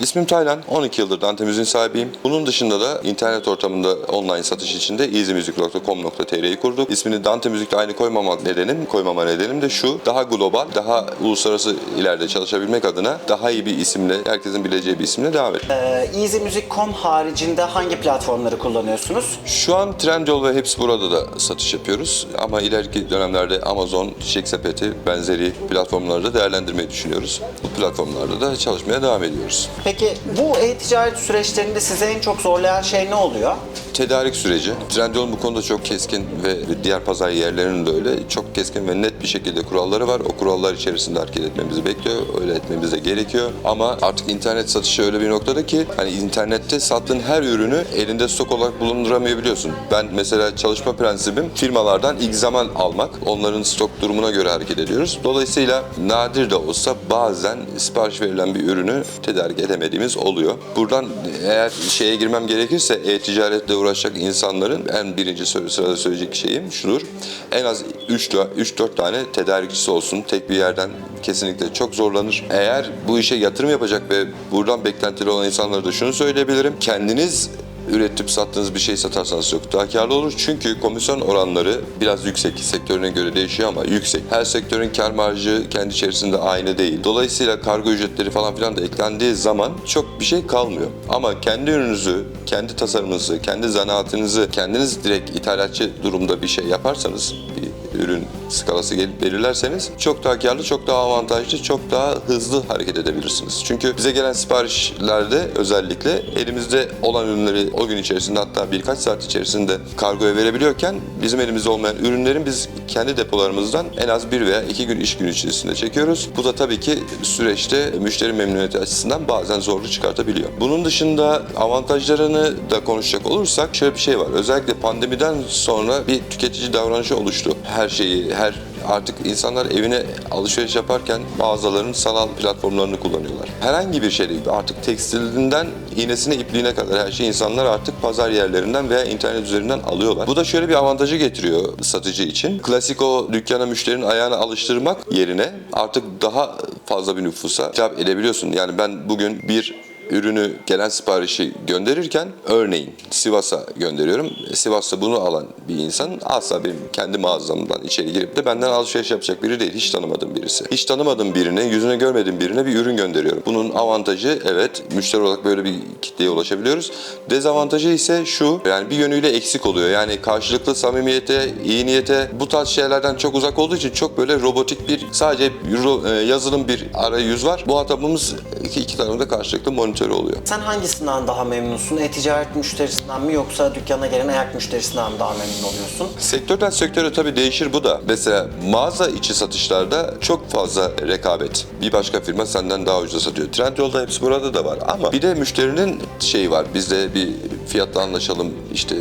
İsmim Taylan, 12 yıldır Dante Müziğin sahibiyim. Bunun dışında da internet ortamında online satış için de easymusic.com.tr'yi kurduk. İsmini Dante Müzik'le aynı koymamak nedenim, koymama nedenim de şu. Daha global, daha uluslararası ileride çalışabilmek adına daha iyi bir isimle, herkesin bileceği bir isimle devam ettim. Ee, EasyMusic.com haricinde hangi platformları kullanıyorsunuz? Şu an Trendyol ve hepsi burada da satış yapıyoruz. Ama ileriki dönemlerde Amazon, Çiçek Sepeti benzeri platformları da değerlendirmeyi düşünüyoruz. Bu platformlarda da çalışmaya devam ediyoruz. Peki bu e-ticaret süreçlerinde size en çok zorlayan şey ne oluyor? Tedarik süreci. Trendyol'un bu konuda çok keskin ve diğer pazar yerlerinin de öyle çok keskin ve net bir şekilde kuralları var. O kurallar içerisinde hareket etmemizi bekliyor. Öyle etmemiz de gerekiyor. Ama artık internet satışı öyle bir noktada ki hani internette sattığın her ürünü elinde stok olarak bulunduramayabiliyorsun. Ben mesela çalışma prensibim firmalardan ilk zaman almak. Onların stok durumuna göre hareket ediyoruz. Dolayısıyla nadir de olsa bazen sipariş verilen bir ürünü tedarik edemediğimiz oluyor. Buradan eğer şeye girmem gerekirse e-ticaretle uğraşacak insanların en birinci sırada söyleyecek şeyim şudur. En az 3-4 tane tedarikçisi olsun. Tek bir yerden kesinlikle çok zorlanır. Eğer bu işe yatırım yapacak ve buradan beklentili olan insanlara da şunu söyleyebilirim. Kendiniz üretip sattığınız bir şey satarsanız çok daha karlı olur. Çünkü komisyon oranları biraz yüksek. Sektörüne göre değişiyor ama yüksek. Her sektörün kar marjı kendi içerisinde aynı değil. Dolayısıyla kargo ücretleri falan filan da eklendiği zaman çok bir şey kalmıyor. Ama kendi ürününüzü, kendi tasarımınızı, kendi zanaatınızı kendiniz direkt ithalatçı durumda bir şey yaparsanız bir ürün skalası belirlerseniz çok daha karlı, çok daha avantajlı, çok daha hızlı hareket edebilirsiniz. Çünkü bize gelen siparişlerde özellikle elimizde olan ürünleri o gün içerisinde hatta birkaç saat içerisinde kargoya verebiliyorken bizim elimizde olmayan ürünlerin biz kendi depolarımızdan en az bir veya iki gün iş günü içerisinde çekiyoruz. Bu da tabii ki süreçte müşteri memnuniyeti açısından bazen zorluk çıkartabiliyor. Bunun dışında avantajlarını da konuşacak olursak şöyle bir şey var. Özellikle pandemiden sonra bir tüketici davranışı oluştu. Her şeyi, her artık insanlar evine alışveriş yaparken mağazaların sanal platformlarını kullanıyorlar. Herhangi bir şey değil. Artık tekstilinden iğnesine ipliğine kadar her şeyi insanlar artık pazar yerlerinden veya internet üzerinden alıyorlar. Bu da şöyle bir avantajı getiriyor satıcı için. Klasik o dükkana müşterinin ayağını alıştırmak yerine artık daha fazla bir nüfusa hitap edebiliyorsun. Yani ben bugün bir ürünü gelen siparişi gönderirken örneğin Sivas'a gönderiyorum. Sivas'ta bunu alan bir insan asla benim kendi mağazamdan içeri girip de benden alışveriş yapacak biri değil. Hiç tanımadığım birisi. Hiç tanımadığım birine, yüzünü görmediğim birine bir ürün gönderiyorum. Bunun avantajı evet müşteri olarak böyle bir kitleye ulaşabiliyoruz. Dezavantajı ise şu yani bir yönüyle eksik oluyor. Yani karşılıklı samimiyete, iyi niyete bu tarz şeylerden çok uzak olduğu için çok böyle robotik bir sadece e, yazılım bir arayüz var. Bu hatabımız iki, iki tarafında karşılıklı monitör oluyor. Sen hangisinden daha memnunsun? E-ticaret müşterisinden mi yoksa dükkana gelen ayak müşterisinden mi daha memnun oluyorsun? Sektörden sektöre tabii değişir bu da. Mesela mağaza içi satışlarda çok fazla rekabet. Bir başka firma senden daha ucuza satıyor. Trendyol'da hepsi burada da var ama bir de müşterinin şeyi var. Bizde bir fiyatla anlaşalım işte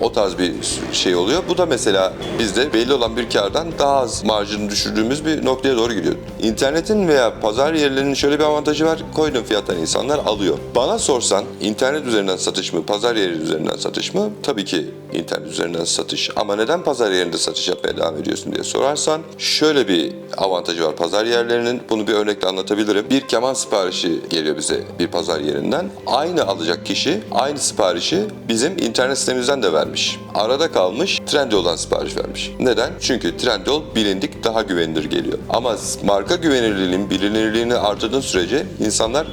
o tarz bir şey oluyor. Bu da mesela bizde belli olan bir kardan daha az marjını düşürdüğümüz bir noktaya doğru gidiyor. İnternetin veya pazar yerlerinin şöyle bir avantajı var. Koyduğun fiyattan insanlar alıyor. Bana sorsan internet üzerinden satış mı, pazar yeri üzerinden satış mı? Tabii ki internet üzerinden satış. Ama neden pazar yerinde satış yapmaya devam ediyorsun diye sorarsan şöyle bir avantajı var pazar yerlerinin. Bunu bir örnekle anlatabilirim. Bir keman siparişi geliyor bize bir pazar yerinden. Aynı alacak kişi aynı siparişi bizim internet sitemizden de vermiş. Arada kalmış Trendyol'dan sipariş vermiş. Neden? Çünkü Trendyol bilindik daha güvenilir geliyor. Ama marka güvenilirliğinin bilinirliğini artırdığın sürece insanlar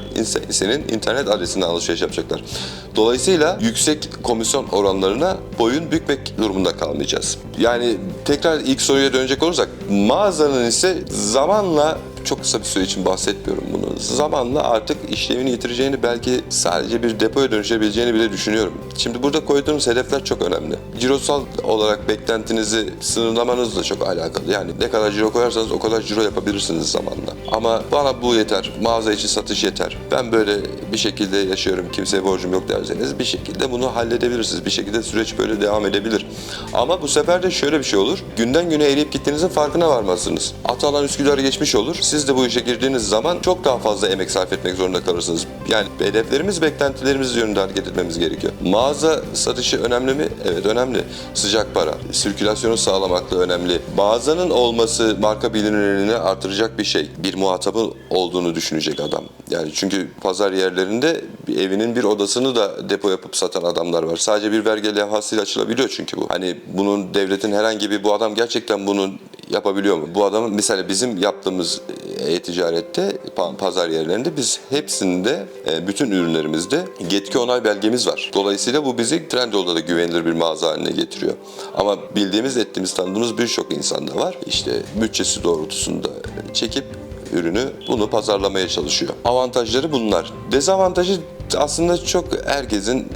senin internet adresinden alışveriş yapacaklar. Dolayısıyla yüksek komisyon oranlarına boyun bükmek durumunda kalmayacağız. Yani tekrar ilk soruya dönecek olursak mağazanın ise zamanla çok kısa bir süre için bahsetmiyorum bunu. Zamanla artık işlevini yitireceğini belki sadece bir depoya dönüşebileceğini bile düşünüyorum. Şimdi burada koyduğunuz hedefler çok önemli. Cirosal olarak beklentinizi sınırlamanızla çok alakalı. Yani ne kadar ciro koyarsanız o kadar ciro yapabilirsiniz zamanla. Ama bana bu yeter, mağaza için satış yeter. Ben böyle bir şekilde yaşıyorum, kimseye borcum yok derseniz bir şekilde bunu halledebilirsiniz. Bir şekilde süreç böyle devam edebilir. Ama bu sefer de şöyle bir şey olur. Günden güne eriyip gittiğinizin farkına varmazsınız. Atalan Üsküdar'ı geçmiş olur. Siz siz de bu işe girdiğiniz zaman çok daha fazla emek sarf etmek zorunda kalırsınız. Yani hedeflerimiz, beklentilerimiz yönünde hareket etmemiz gerekiyor. Mağaza satışı önemli mi? Evet önemli. Sıcak para, sirkülasyonu sağlamakla önemli. Mağazanın olması marka bilinirliğini artıracak bir şey. Bir muhatabı olduğunu düşünecek adam. Yani çünkü pazar yerlerinde evinin bir odasını da depo yapıp satan adamlar var. Sadece bir vergi levhasıyla açılabiliyor çünkü bu. Hani bunun devletin herhangi bir bu adam gerçekten bunu yapabiliyor mu? Bu adamın mesela bizim yaptığımız e-ticarette pa- pazar yerlerinde biz hepsinde e, bütün ürünlerimizde yetki onay belgemiz var. Dolayısıyla bu bizi Trendyol'da da güvenilir bir mağaza haline getiriyor. Ama bildiğimiz, ettiğimiz, tanıdığımız birçok insan da var. İşte bütçesi doğrultusunda çekip ürünü bunu pazarlamaya çalışıyor. Avantajları bunlar. Dezavantajı aslında çok herkesin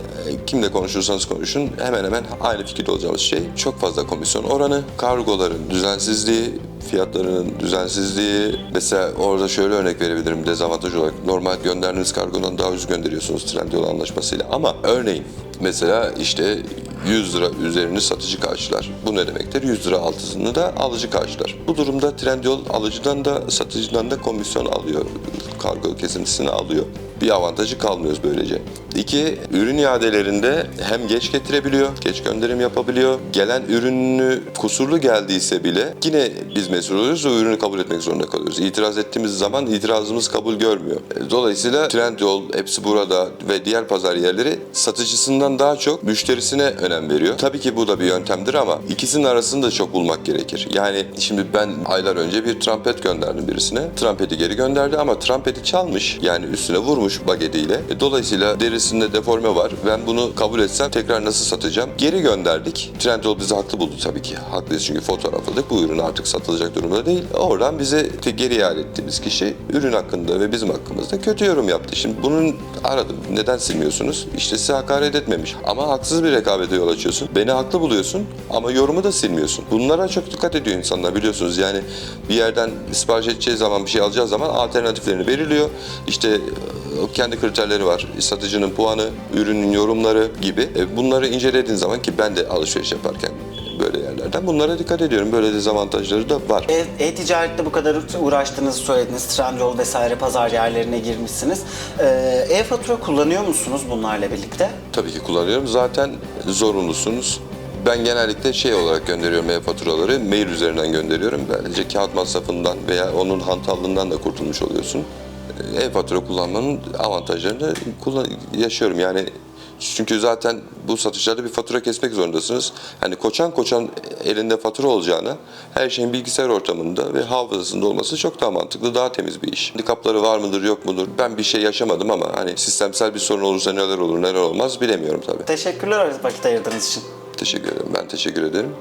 kimle konuşursanız konuşun hemen hemen aynı fikirde olacağımız şey çok fazla komisyon oranı, kargoların düzensizliği, fiyatlarının düzensizliği. Mesela orada şöyle örnek verebilirim dezavantaj olarak. Normal gönderdiğiniz kargodan daha ucuz gönderiyorsunuz Trendyol anlaşmasıyla. Ama örneğin mesela işte 100 lira üzerini satıcı karşılar. Bu ne demektir? 100 lira altısını da alıcı karşılar. Bu durumda Trendyol alıcıdan da satıcıdan da komisyon alıyor. Kargo kesintisini alıyor. Bir avantajı kalmıyoruz böylece. İki, ürün iadelerinde hem geç getirebiliyor, geç gönderim yapabiliyor. Gelen ürünü kusurlu geldiyse bile yine biz mesul oluyoruz. O ürünü kabul etmek zorunda kalıyoruz. İtiraz ettiğimiz zaman itirazımız kabul görmüyor. Dolayısıyla Trendyol, hepsi burada ve diğer pazar yerleri satıcısından daha çok müşterisine önem veriyor. Tabii ki bu da bir yöntemdir ama ikisinin arasını da çok bulmak gerekir. Yani şimdi ben aylar önce bir trampet gönderdim birisine. Trampeti geri gönderdi ama trampeti çalmış. Yani üstüne vurmuş bagetiyle. E, Dolayısıyla derisinde deforme var. Ben bunu kabul etsem tekrar nasıl satacağım? Geri gönderdik. Trendyol bizi haklı buldu tabii ki. Haklıyız çünkü fotoğrafladık. Bu ürün artık satılacak durumda değil. Oradan bize geri iade ettiğimiz kişi ürün hakkında ve bizim hakkımızda kötü yorum yaptı. Şimdi bunun aradım. Neden silmiyorsunuz? İşte size hakaret etmemiş. Ama haksız bir rekabete yol açıyorsun. Beni haklı buluyorsun ama yorumu da silmiyorsun. Bunlara çok dikkat ediyor insanlar biliyorsunuz. Yani bir yerden sipariş edeceği zaman bir şey alacağı zaman alternatiflerini belirliyor. İşte e, kendi kriterleri var. Satıcının puanı, ürünün yorumları gibi. E, Bunları incelediğin zaman ki ben de alışveriş yaparken böyle yerlerden bunlara dikkat ediyorum. Böyle dezavantajları da var. E- E-ticarette bu kadar uğraştığınızı söylediniz. Trendyol vesaire pazar yerlerine girmişsiniz. Ee, E-fatura kullanıyor musunuz bunlarla birlikte? Tabii ki kullanıyorum. Zaten zorunlusunuz. Ben genellikle şey olarak gönderiyorum e-faturaları. Mail üzerinden gönderiyorum. Böylece kağıt masrafından veya onun hantallığından da kurtulmuş oluyorsun. E-fatura kullanmanın avantajlarını kullan- yaşıyorum. Yani çünkü zaten bu satışlarda bir fatura kesmek zorundasınız. Hani koçan koçan elinde fatura olacağına her şeyin bilgisayar ortamında ve hafızasında olması çok daha mantıklı, daha temiz bir iş. Handikapları var mıdır, yok mudur? Ben bir şey yaşamadım ama hani sistemsel bir sorun olursa neler olur, neler olmaz bilemiyorum tabii. Teşekkürler vakit ayırdığınız için. Teşekkür ederim. Ben teşekkür ederim.